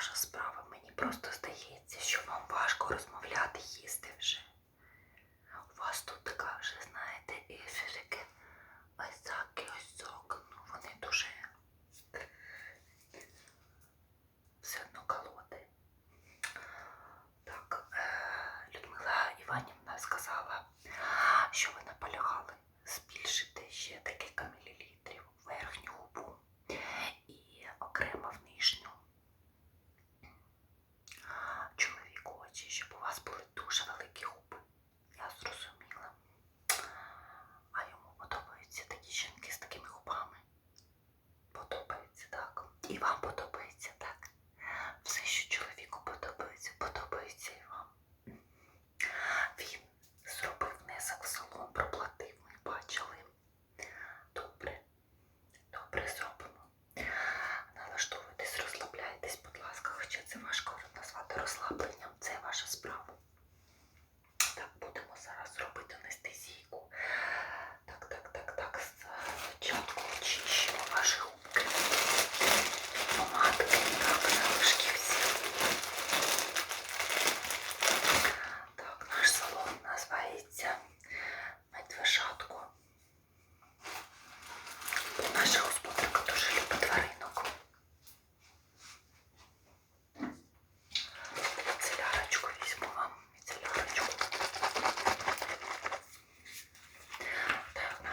ваша справа. Мені просто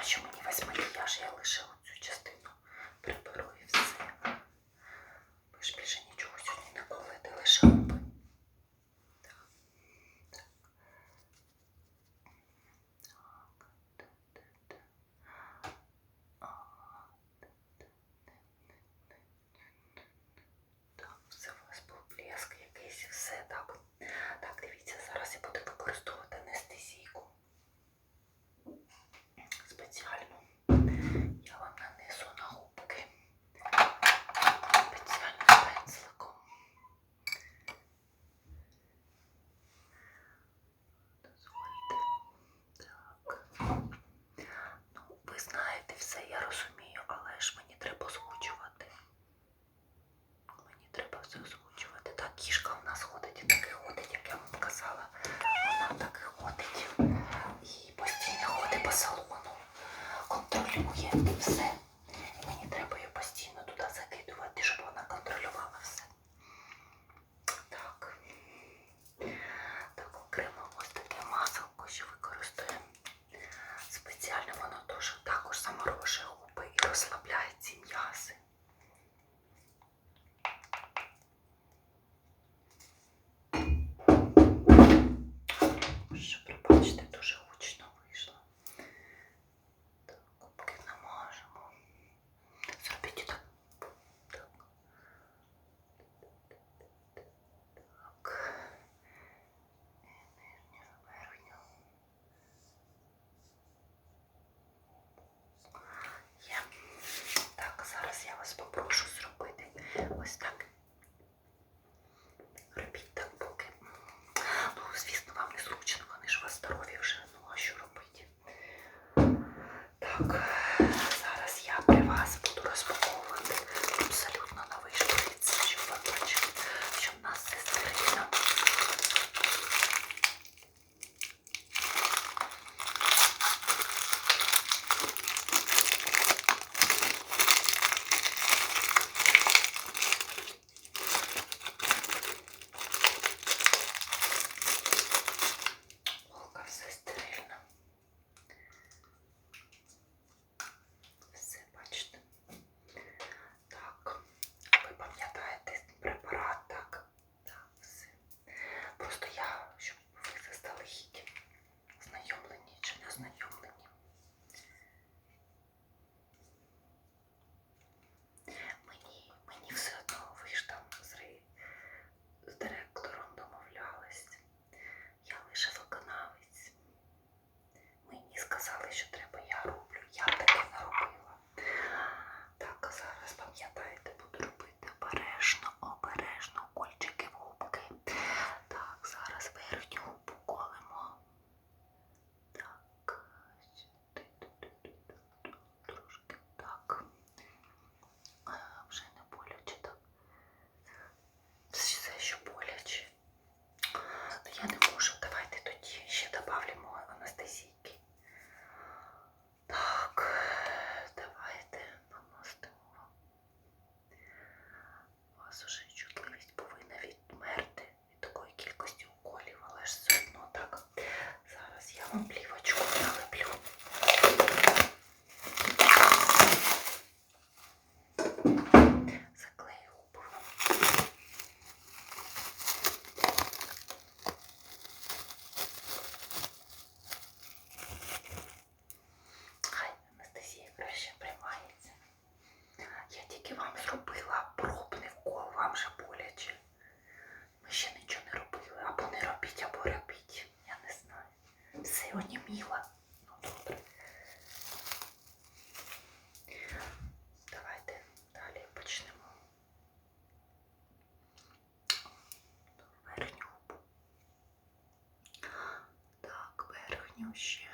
Чому мені весь макіяж, я лише оцю частину приберу і все. share.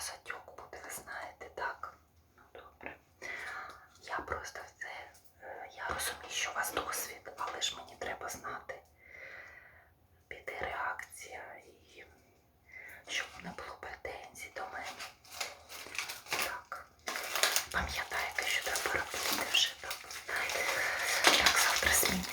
садьок буде, ви знаєте, так? Ну добре. Я просто це, е, я розумію, що у вас досвід, але ж мені треба знати, піде реакція і щоб не було претензій до мене. Так, пам'ятаєте, що треба робити вже так. Так, завтра зміни